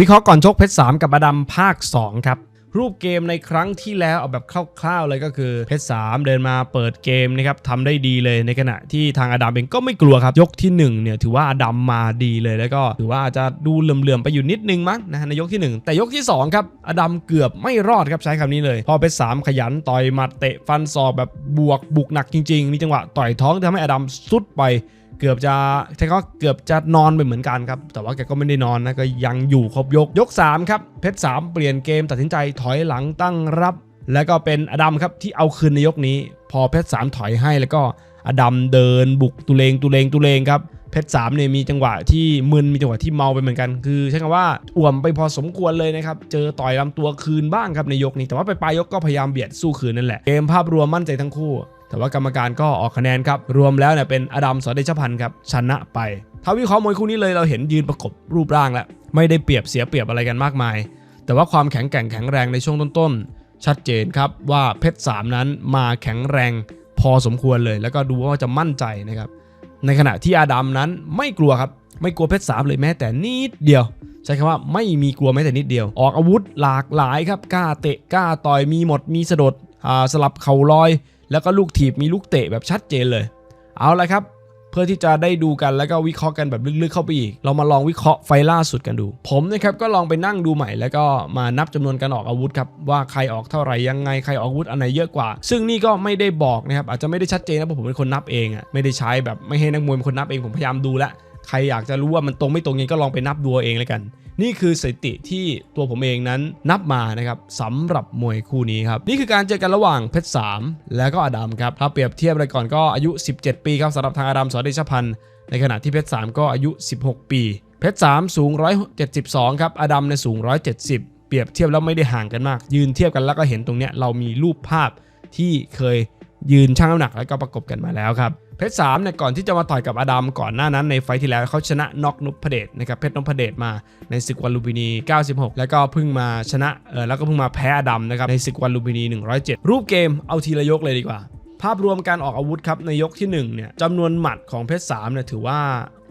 วิเคราะห์ก่อนชกเพชรสามกับอดัมภาค 2 ครับรูปเกมในครั้งที่แล้วเอาแบบคร่าวๆเลยก็คือเพชรสามเดินมาเปิดเกมนะครับทำได้ดีเลยในขณะที่ทางอดัมเองก็ไม่กลัวครับ ยกที่1เนี่ยถือว่าอดัมมาดีเลยแล้วก็ถือว่าอาจจะดูเหลื่อมๆไปอยู่นิดนึงมั้งนะในยกที่ 1 แต่ยกที่2ครับอดัมเกือบไม่รอดครับใช้คำนี้เลย พอเพชรสามขยันต่อยหมัดเตะฟันศอกแบบบวกบุกหนักจริงๆ มีจังหวะต่อยท้องทำให้อดัมสุดไปเกือบจะใช่ก็เกือบจะนอนไปเหมือนกันครับ แต่ว่าแกก็ไม่ได้นอนนะ ก็ยังอยู่ครบยกยก 3 ครับ เพชร 3 เปลี่ยนเกมตัดสินใจถอยหลังตั้งรับ แล้วก็เป็นอดัมครับที่เอาคืนในยกนี้ พอเพชร 3 ถอยให้แล้วก็อดัมเดินบุกตุเลงตุเลงตุเลงครับเพชร3เนี่ยมีจังหวะที่มึนมีจังหวะที่เมาไปเหมือนกัน คือใช้คำว่าอ่วมไปพอสมควรเลยนะครับ เจอต่อยลำตัวคืนบ้างครับในยกนี้ แต่ว่าไปปลายยกก็พยายามเบียดสู้คืนนั่นแหละ เกมภาพรวมมั่นใจทั้งคู่ แต่ว่ากรรมการก็ออกคะแนนครับ รวมแล้วเนี่ยเป็นอดัมสอเดชพันธ์ครับชนะไปถ้าวิเคราะห์มวยคู่นี้เลยเราเห็นยืนประกบรูปร่างแล้วไม่ได้เปรียบเสียเปรียบอะไรกันมากมาย แต่ว่าความแข็งแกร่งแข็งแรงในช่วงต้นๆ ชัดเจนครับว่าเพชรสามนั้นมาแข็งแรงพอสมควรเลย แล้วก็ดูว่าจะมั่นใจนะครับในขณะที่อาดัมนั้นไม่กลัวครับไม่กลัวเพชรสามเลยแม้แต่นิดเดียวใช้คำว่าไม่มีกลัวแม้แต่นิดเดียว ออกอาวุธหลากหลายครับกล้าเตะกล้าต่อยมีหมดมีสะดดสลับเข่าลอย แล้วก็ลูกถีบมีลูกเตะแบบชัดเจนเลย เอาละครับ เพื่อที่จะได้ดูกันแล้วก็วิเคราะห์กันแบบลึกๆเข้าไปอีก เรามาลองวิเคราะห์ไฟล่าสุดกันดู ผมนะครับก็ลองไปนั่งดูใหม่แล้วก็มานับจำนวนการออกอาวุธครับว่าใครออกเท่าไหร่ยังไงใครออกอาวุธอันไหนเยอะกว่า ซึ่งนี่ก็ไม่ได้บอกนะครับอาจจะไม่ได้ชัดเจนนะเพราะผมเป็นคนนับเองอะไม่ได้ใช้แบบไม่ให้นักมวยเป็นคนนับเองผมพยายามดูแล้วใครอยากจะรู้ว่ามันตรงไม่ตรงยังก็ลองไปนับดูเอาเองแล้วกัน นี่คือสถิติที่ตัวผมเองนั้นนับมานะครับสำหรับมวยคู่นี้ครับนี่คือการเจอกันระหว่างเพชรสามแล้วก็อดัมครับถ้าเปรียบเทียบไรก่อนก็อายุ 17 ปีครับสำหรับทางอดัมสอเดชพันธ์ในขณะที่เพชรสามก็อายุ 16 ปีเพชรสามสูง 172 ครับอดัมในยสูง 170 เปรียบเทียบแล้วไม่ได้ห่างกันมาก ยืนเทียบกันแล้วก็เห็นตรงเนี้ยเรามีรูปภาพที่เคย ยืนชั่งน้ำหนักแล้วก็ประกบกันมาแล้วครับเพชรสามเนี่ยก่อนที่จะมาต่อยกับอดัมก่อนหน้านั้นในไฟที่แล้วเขาชนะน็อกนุพเดชนะครับเพชรนพเดชมาในศึกวันลุมพินี 96 แล้วก็เพิ่งมาชนะเออแล้วก็เพิ่งมาแพ้อดัมนะครับในศึกวันลุมพินี 107 รูปเกมเอาทีละยกเลยดีกว่า ภาพรวมการออกอาวุธครับในยกที่1เนี่ยจำนวนหมัดของเพชรสามเนี่ยถือว่า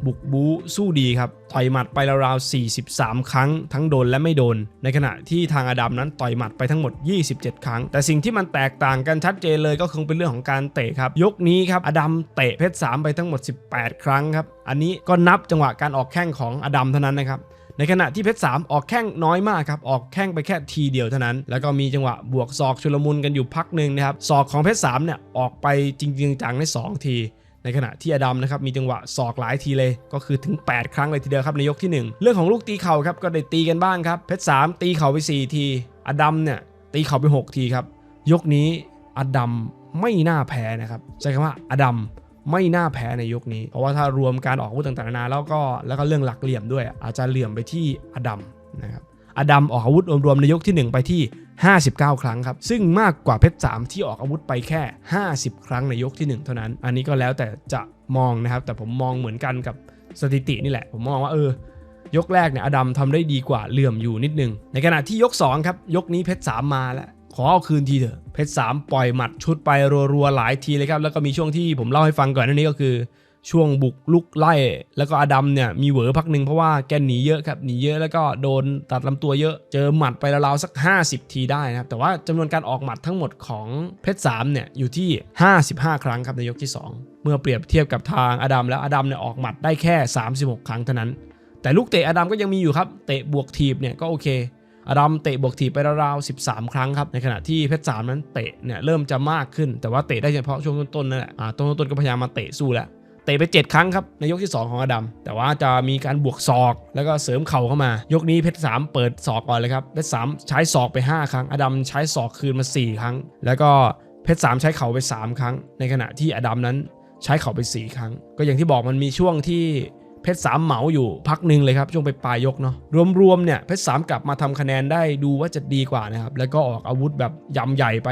บุกบู๊สู้ดีครับ ต่อยหมัดไปราวๆ43 ครั้ง ทั้งโดนและไม่โดน ในขณะที่ทางอดัมนั้นต่อยหมัดไปทั้งหมด 27 ครั้ง แต่สิ่งที่มันแตกต่างกันชัดเจนเลยก็คงเป็นเรื่องของการเตะครับ ยกนี้ครับอดัมเตะเพชรสามไปทั้งหมด 18 ครั้งครับ อันนี้ก็นับจังหวะการออกแข้งของอดัมเท่านั้นนะครับในขณะที่เพชรสามออกแข้งน้อยมากครับ ออกแข้งไปแค่ทีเดียวเท่านั้น แล้วก็มีจังหวะบวกศอกชุลมุนกันอยู่พักหนึ่งนะครับศอกของเพชรสามเนี่ยออกไปจริงๆจังๆได้สองที ในขณะที่อดัมนะครับมีจังหวะศอกหลายทีเลย ก็คือถึง 8 ครั้งเลยทีเดียวครับในยกที่ 1 เรื่องของลูกตีเข่าครับก็ได้ตีกันบ้างครับเพชรสามตีเข่าไป 4 ทีอดัมเนี่ยตีเข่าไป 6 ทีครับยกนี้อดัมไม่น่าแพ้นะครับใช้คำว่าอดัมไม่น่าแพ้ในยกนี้ เพราะว่าถ้ารวมการออกอาวุธต่างๆนานาแล้วก็แล้วก็เรื่องหลักเหลี่ยมด้วย อาจจะเหลี่ยมไปที่อดัมนะครับอดัมออกอาวุธรวมๆในยกที่ 1 ไปที่ 59 ครั้งครับ ซึ่งมากกว่าเพชรสามที่ออกอาวุธไปแค่ 50 ครั้งในยกที่ 1 เท่านั้น อันนี้ก็แล้วแต่จะมองนะครับ แต่ผมมองเหมือนกันกับสถิตินี่แหละ ผมมองว่าเออ ยกแรกเนี่ยอดัมทำได้ดีกว่าเหลื่อมอยู่นิดนึง ในขณะที่ยก 2 ครับ ยกนี้เพชรสามมาแล้ว ขอเอาคืนทีเถอะ เพชรสามปล่อยหมัดชุดไปรัวๆหลายทีเลยครับ แล้วก็มีช่วงที่ผมเล่าให้ฟังก่อนน้านี้ก็คือ ช่วงบุกลุกไล่ แล้วก็อดัมเนี่ยมีเหวอพักหนึ่งเพราะว่าแกหนีเยอะครับหนีเยอะแล้วก็โดนตัดลำตัวเยอะ เจอหมัดไปราวๆสัก 50 ทีได้นะครับ แต่ว่าจำนวนการออกหมัดทั้งหมดของเพชรสามเนี่ยอยู่ที่ 55 ครั้งครับในยกที่ 2 เมื่อเปรียบเทียบกับทางอดัมแล้วอดัมเนี่ยออกหมัดได้แค่ 36 ครั้งเท่านั้น แต่ลูกเตะอดัมก็ยังมีอยู่ครับเตะบวกทีบเนี่ยก็โอเคอดัมเตะบวกถีบไปราวๆ13 ครั้งครับ ในขณะที่เพชรสามนั้นเตะเนี่ยเริ่มจะมากขึ้น แต่ว่าเตะได้เฉพาะช่วงต้นๆนั่นแหละอ่าต้นๆก็พยายามมาเตะสู้แล้ว เตะไป 7 ครั้งครับในยกที่ 2 ของอดัม แต่ว่าจะมีการบวกศอก แล้วก็เสริมเข่าเข้ามา ยกนี้เพชรสามเปิดศอกก่อนเลยครับเพชรสามใช้ศอกไป 5 ครั้ง อดัมใช้ศอกคืนมา 4 ครั้ง แล้วก็เพชรสามใช้เข่าไป 3 ครั้ง ในขณะที่อดัมนั้นใช้เข่าไป 4 ครั้ง ก็อย่างที่บอกมันมีช่วงที่เพชรสามเหมาอยู่พักหนึ่งเลยครับช่วงไปปลายยกเนาะรวมๆเนี่ยเพชรสามกลับมาทำคะแนนได้ดูว่าจะดีกว่านะครับแล้วก็ออกอาวุธแบบยำใหญ่ไป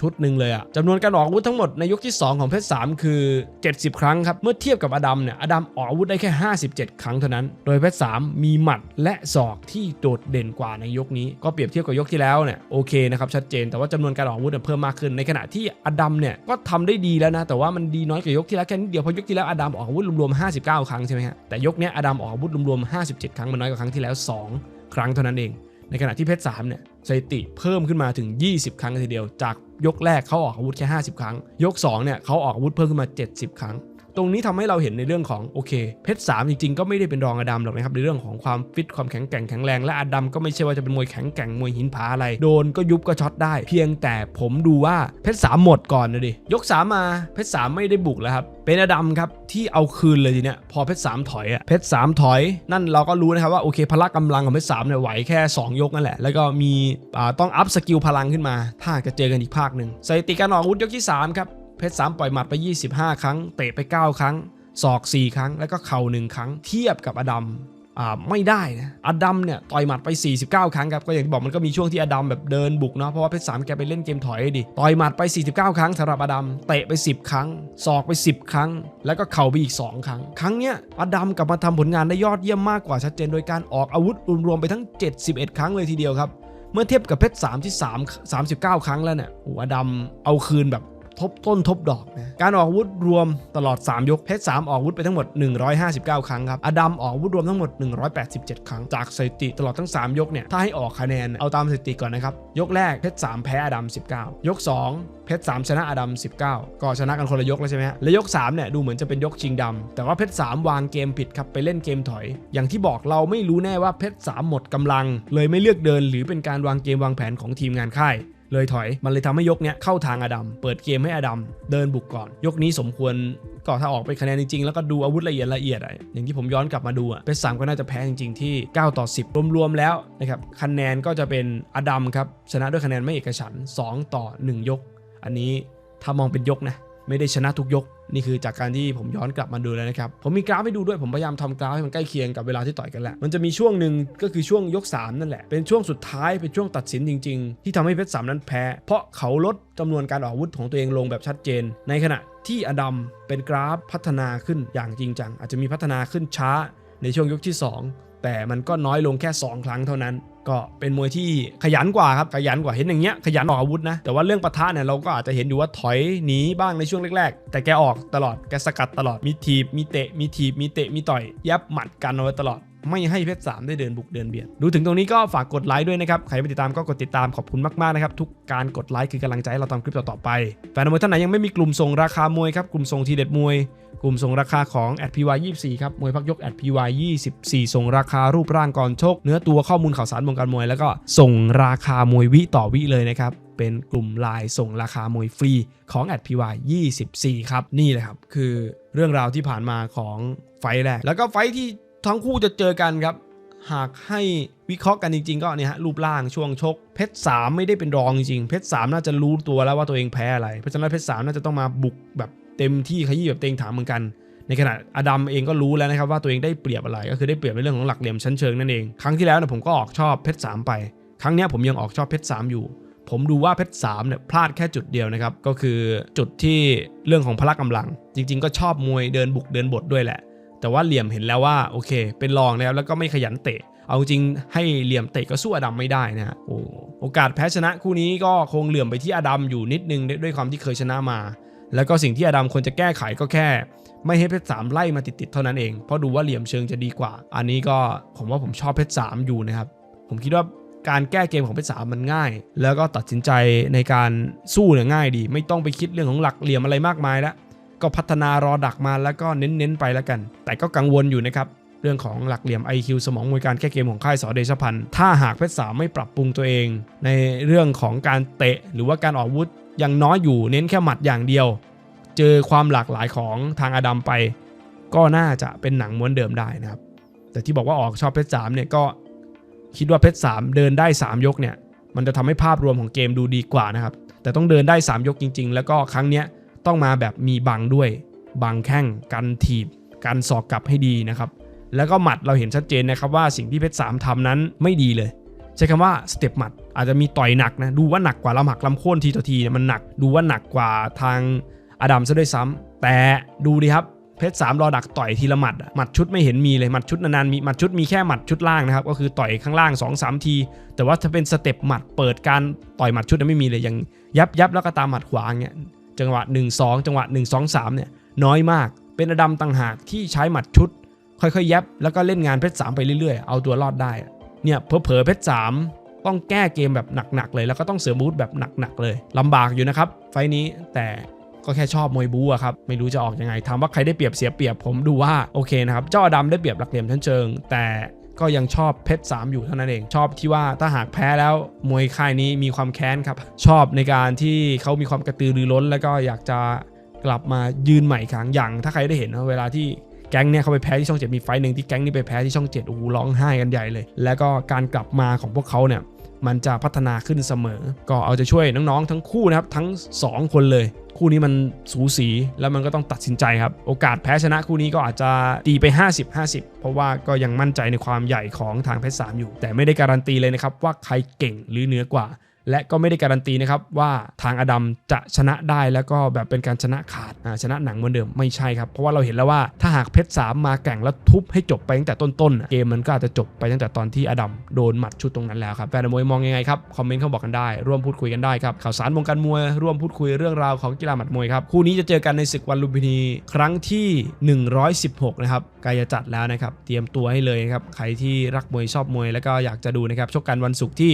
ชุดหนึ่งเลยอะจำนวนการออกอาวุธทั้งหมดในยกที่ 2 ของเพชรสามคือ 70 ครั้งครับ เมื่อเทียบกับอดัมเนี่ย อดัมออกอาวุธได้แค่ 57 ครั้งเท่านั้น โดยเพชรสามมีหมัดและศอกที่โดดเด่นกว่าในยกนี้ ก็เปรียบเทียบกับยกที่แล้วเนี่ยโอเคนะครับชัดเจน แต่ว่าจำนวนการออกอาวุธเพิ่มมากขึ้น ในขณะที่อดัมเนี่ยก็ทำได้ดีแล้วนะ แต่ว่ามันดีน้อยกว่ายกที่แล้วแค่นิดเดียว เพราะยกที่แล้วอดัมออกอาวุธรวมๆ59 ครั้งใช่ไหมฮะ แต่ยกนี้อดัมออกอาวุธรวมๆ57 ครั้งมันน้อยกว่าครั้งที่แล้ว 2 ครั้งเท่านั้นเอง ในขณะที่เพชร3เนี่ยสถิติเพิ่มขึ้นมาถึง 20 ครั้งทีเดียวจาก ยกแรกเขาออกอาวุธแค่ 50 ครั้ง ยก2เนี่ยเขาออกอาวุธเพิ่มขึ้นมา 70 ครั้ง ตรงนี้ทำให้เราเห็นในเรื่องของโอเค เพชรสามจริงๆ ก็ไม่ได้เป็นรองอดัมหรอกนะครับในเรื่องของความฟิตความแข็งแกร่งแข็งแรงและอดัมก็ไม่ใช่ว่าจะเป็นมวยแข็งแกร่งมวยหินผาอะไร โดนก็ยุบก็ช็อตได้ เพียงแต่ผมดูว่าเพชรสามหมดก่อนนะดิยกสามมาเพชรสามไม่ได้บุกแล้วครับเป็นอดัมครับที่เอาคืนเลยทีเนี้ยพอเพชรสามถอยอะเพชรสามถอย นั่นเราก็รู้นะครับว่าโอเคพละกำลังของเพชรสามเนี่ยไหวแค่ 2 ยกนั่นแหละ แล้วก็มีต้องอัพสกิลพลังขึ้นมา ถ้าจะเจอกันอีกภาคหนึ่งสถิติการออกอาวุธยกที่3ครับ เพชรสามปล่อยหมัดไป 25 ครั้ง เตะไป 9 ครั้ง ศอก 4 ครั้ง แล้วก็เข่า1ครั้ง เทียบกับอดัมอ่าไม่ได้นะอดัมเนี่ยต่อยหมัดไป 49 ครั้งครับก็อย่างที่บอกมันก็มีช่วงที่อดัมแบบเดินบุกเนาะเพราะว่าเพชรสามแกไปเล่นเกมถอยดิต่อยหมัดไป 49 ครั้งสำหรับอดัมเตะไป 10 ครั้ง ศอกไป 10 ครั้ง แล้วก็เข่าไปอีก 2 ครั้ง ครั้งเนี้ยอดัมกลับมาทำผลงานได้ยอดเยี่ยมมากกว่าชัดเจนโดยการออกอาวุธรวมๆไปทั้ง 71 ครั้งเลยทีเดียวครับเมื่อเทียบกับเพชร3ที่3 39 ครั้งแล้วเนี่ยโอ้อดัมเอาคืนแบบ ทบต้นทบดอกนะการออกอาวุธรวมตลอด 3 ยกเพชร3ออกอาวุธไปทั้งหมด 159 ครั้งครับอดัมออกอาวุธรวมทั้งหมด 187 ครั้ง จากสถิติตลอดทั้ง 3 ยกเนี่ยถ้าให้ออกคะแนนเอาตามสถิติก่อนนะครับยกแรกเพชร3แพ้อดัม19 ยก 2 เพชร3ชนะอดัม19 ก็ชนะกันคนละยกแล้วใช่ไหมฮะและยก3เนี่ยดูเหมือนจะเป็นยกชิงดำแต่ว่าเพชร3วางเกมผิดครับไปเล่นเกมถอย อย่างที่บอกเราไม่รู้แน่ว่าเพชร3หมดกำลัง เลยไม่เลือกเดินหรือเป็นการวางเกมวางแผนของทีมงานค่าย เลยถอยมันเลยทำให้ยกเนี้ยเข้าทางอดัมเปิดเกมให้อดัมเดินบุกก่อน ยกนี้สมควรก็ถ้าออกไปคะแนนจริงๆ แล้วก็ดูอาวุธละเอียดละเอียดอะอย่างที่ผมย้อนกลับมาดูอะเพชรสามก็น่าจะแพ้จริงๆ ที่ 9 ต่อ 10 รวมๆ แล้วนะครับคะแนนก็จะเป็นอดัมครับชนะด้วยคะแนนไม่เอกฉัน2ต่อ 1 ยก อันนี้ถ้ามองเป็นยกนะ ไม่ได้ชนะทุกยก นี่คือจากการที่ผมย้อนกลับมาดูแล้วนะครับ ผมมีกราฟให้ดูด้วยผมพยายามทำกราฟให้มันใกล้เคียงกับเวลาที่ต่อยกันแหละ มันจะมีช่วงหนึ่งก็คือช่วงยก 3 นั่นแหละ เป็นช่วงสุดท้ายเป็นช่วงตัดสินจริง ๆ ที่ทำให้เพชรสามนั้นแพ้ เพราะเขาลดจำนวนการออกอาวุธของตัวเองลงแบบชัดเจน ในขณะที่อดัมเป็นกราฟพัฒนาขึ้นอย่างจริงจังอาจจะมีพัฒนาขึ้นช้าในช่วงยกที่ 2 แต่มันก็น้อยลงแค่ 2 ครั้งเท่านั้น ก็เป็นมวยที่ขยันกว่าครับขยันกว่าเห็นอย่างเงี้ยขยันออกอาวุธนะแต่ว่าเรื่องปะทะเนี่ยเราก็อาจจะเห็นอยู่ว่าถอยหนีบ้างในช่วงแรกๆ แต่แกออกตลอดแกสกัดตลอดมีทีบมีเตะมีทีบมีเตะมีต่อยยับหมัดกันเอาไว้ตลอด ไม่ให้เพชรสามได้เดินบุกเดินเบียด ดูถึงตรงนี้ก็ฝากกดไลค์ด้วยนะครับ ใครไม่ติดตามก็กดติดตามขอบคุณมากๆนะครับ ทุกการกดไลค์คือกำลังใจให้เราทำคลิปต่อๆไป แฟนมวยท่านไหนยังไม่มีกลุ่มส่งราคามวยครับกลุ่มส่งทีเด็ดมวย กลุ่มส่งราคาของ a d p y 24ครับมวยพักยก a d p y 24 ส่งราคารูปร่างก่อนชก เนื้อตัวข้อมูลข่าวสารวงการมวย แล้วก็ส่งราคามวยวิต่อวิเลยนะครับเป็นกลุ่มไลน์ส่งราคามวยฟรีของ a d p y 24 ครับนี่แหละครับคือเรื่องราวที่ผ่านมาของไฟแรก แล้วก็ไฟที่ ทั้งคู่จะเจอกันครับ หากให้วิเคราะห์กันจริง ๆ ก็เนี่ยฮะรูปร่างช่วงชก เพชรสามไม่ได้เป็นรองจริงๆเพชรสามน่าจะรู้ตัวแล้วว่าตัวเองแพ้อะไร เพราะฉะนั้นเพชรสามน่าจะต้องมาบุกแบบเต็มที่ขยี้แบบเต็งถามเหมือนกัน ในขณะอดัมเองก็รู้แล้วนะครับว่าตัวเองได้เปรียบอะไร ก็คือได้เปรียบในเรื่องของหลักเหลี่ยมชั้นเชิงนั่นเอง ครั้งที่แล้วเนี่ยผมก็ออกชอบเพชรสามไป ครั้งเนี้ยผมยังออกชอบเพชรสามอยู่ผมดูว่าเพชรสามเนี่ยพลาดแค่จุดเดียวนะครับ ก็คือจุดที่เรื่องของพละกำลัง จริง ๆ ก็ชอบมวยเดินบุกเดินบทด้วยแหละ แต่ว่าเหลี่ยมเห็นแล้วว่าโอเค เป็นรองแล้วแล้วก็ไม่ขยันเตะ เอาจริงให้เหลี่ยมเตะก็สู้อดัมไม่ได้นะฮะโอ้โอกาสแพ้ชนะคู่นี้ก็คงเหลื่อมไปที่อดัมอยู่นิดนึงด้วยความที่เคยชนะมา แล้วก็สิ่งที่อดัมควรจะแก้ไขก็แค่ ไม่ให้เพชรสามไล่มาติดๆเท่านั้นเองเพราะดูว่าเหลี่ยมเชิงจะดีกว่า อันนี้ก็ผมว่าผมชอบเพชรสามอยู่นะครับผมคิดว่าการแก้เกมของเพชรสามมันง่าย แล้วก็ตัดสินใจในการสู้เนี่ยง่ายดี ไม่ต้องไปคิดเรื่องของหลักเหลี่ยมอะไรมากมายแล้ว ก็พัฒนารอดักมาแล้วก็เน้นๆไปแล้วกัน แต่ก็กังวลอยู่นะครับเรื่องของหลักเหลี่ยม IQ สมองมวยการแก้เกมของค่ายสอเดชพันธ์ถ้าหากเพชรสามไม่ปรับปรุงตัวเอง ในเรื่องของการเตะหรือว่าการออกอาวุธยังน้อยอยู่เน้นแค่หมัดอย่างเดียว เจอความหลากหลายของทางอดัมไป ก็น่าจะเป็นหนังม้วนเดิมได้นะครับ แต่ที่บอกว่าออกชอบเพชรสามเนี่ยก็คิดว่าเพชรสามเดินได้ 3 ยกเนี่ย มันจะทำให้ภาพรวมของเกมดูดีกว่านะครับ แต่ต้องเดินได้ 3 ยกจริง ๆ แล้วก็ครั้งเนี้ย ต้องมาแบบมีบังด้วย บังแข้งกันถีบการสอกกลับให้ดีนะครับ แล้วก็หมัดเราเห็นชัดเจนนะครับว่าสิ่งที่เพชรสามทำนั้นไม่ดีเลย ใช้คำว่าสเต็ปหมัดอาจจะมีต่อยหนักนะดูว่าหนักกว่าลำหักลำโค่นทีต่อทีมันหนักดูว่าหนักกว่าทางอดัมซะด้วยซ้ำแต่ดูดิครับเพชรสามรอดักต่อยทีละหมัดหมัดชุดไม่เห็นมีเลยหมัดชุดนานๆมีหมัดชุดมีแค่หมัดชุดล่างนะครับก็คือต่อยข้างล่าง2อสที แต่ว่าถ้าเป็นสเต็ปหมัดเปิดการต่อยหมัดชุดนั้นไม่มีเลยอย่างยับยับแล้วก็ตามหมัดขวาเงี้ย จังหวะ 1 2 จังหวะ 1 2 3เนี่ยน้อยมาก เป็นอดัมต่างหากที่ใช้หมัดชุด ค่อยๆ ยับแล้วก็เล่นงานเพชรสามไปเรื่อยๆ เอาตัวรอดได้ เนี่ยเผลอๆเพชรสามต้องแก้เกมแบบหนักๆเลยแล้วก็ต้องเสริมบูทแบบหนักๆเลยลำบากอยู่นะครับ ไฟนี้แต่ก็แค่ชอบมวยบูอะครับไม่รู้จะออกยังไงถามว่าใครได้เปรียบเสียเปรียบผมดูว่าโอเคนะครับเจ้าอดำได้เปรียบหลักเหลี่ยมชั้นเชิง แต่ ก็ยังชอบเพชร3อยู่เท่านั้นเอง ชอบที่ว่าถ้าหากแพ้แล้วมวยค่ายนี้มีความแค้นครับ ชอบในการที่เขามีความกระตือรือร้น แล้วก็อยากจะกลับมายืนใหม่ครั้งอย่างถ้าใครได้เห็นนะเวลาที่แก๊งเนี่ยเขาไปแพ้ที่ช่องเจ็ดมีไฟหนึ่งที่แก๊งนี้ไปแพ้ที่ช่องเจ็ดโอ้โหร้องไห้กันใหญ่เลย แล้วก็การกลับมาของพวกเขาเนี่ย มันจะพัฒนาขึ้นเสมอ ก็เอาจะช่วยน้องๆ ทั้งคู่นะครับทั้ง 2 คนเลย คู่นี้มันสูสีแล้วมันก็ต้องตัดสินใจครับ โอกาสแพ้ชนะคู่นี้ก็อาจจะตีไป 50-50 เพราะว่าก็ยังมั่นใจในความใหญ่ของทางเพชรสามอยู่ แต่ไม่ได้การันตีเลยนะครับว่าใครเก่งหรือเหนือกว่า และก็ไม่ได้การันตีนะครับว่าทางอดัมจะชนะได้แล้วก็แบบเป็นการชนะขาดชนะหนังเหมือนเดิมไม่ใช่ครับ เพราะว่าเราเห็นแล้วว่าถ้าหากเพชรสามมาแข่งแล้วทุบให้จบไปตั้งแต่ต้นๆเกมมันก็อาจจะจบไปตั้งแต่ตอนที่อดัมโดนหมัดชุดตรงนั้นแล้วครับแฟนมวยมองยังไงครับคอมเมนต์เข้าบอกกันได้ร่วมพูดคุยกันได้ครับข่าวสารวงการมวยร่วมพูดคุยเรื่องราวของกีฬาหมัดมวยครับคู่นี้จะเจอกันในศึกวันลุมพินีครั้งที่ 116 นะครับใกล้จะจัดแล้วนะครับเตรียมตัวให้เลยนะครับใครที่รักมวยชอบมวยแล้วก็อยากจะดูนะครับชกกันวันศุกร์ที่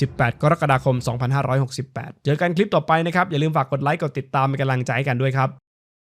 18 กรกฎาคม 2568 เจอกันคลิปต่อไปนะครับ อย่าลืมฝากกดไลค์ กดติดตามเป็นกำลังใจให้กันด้วยครับ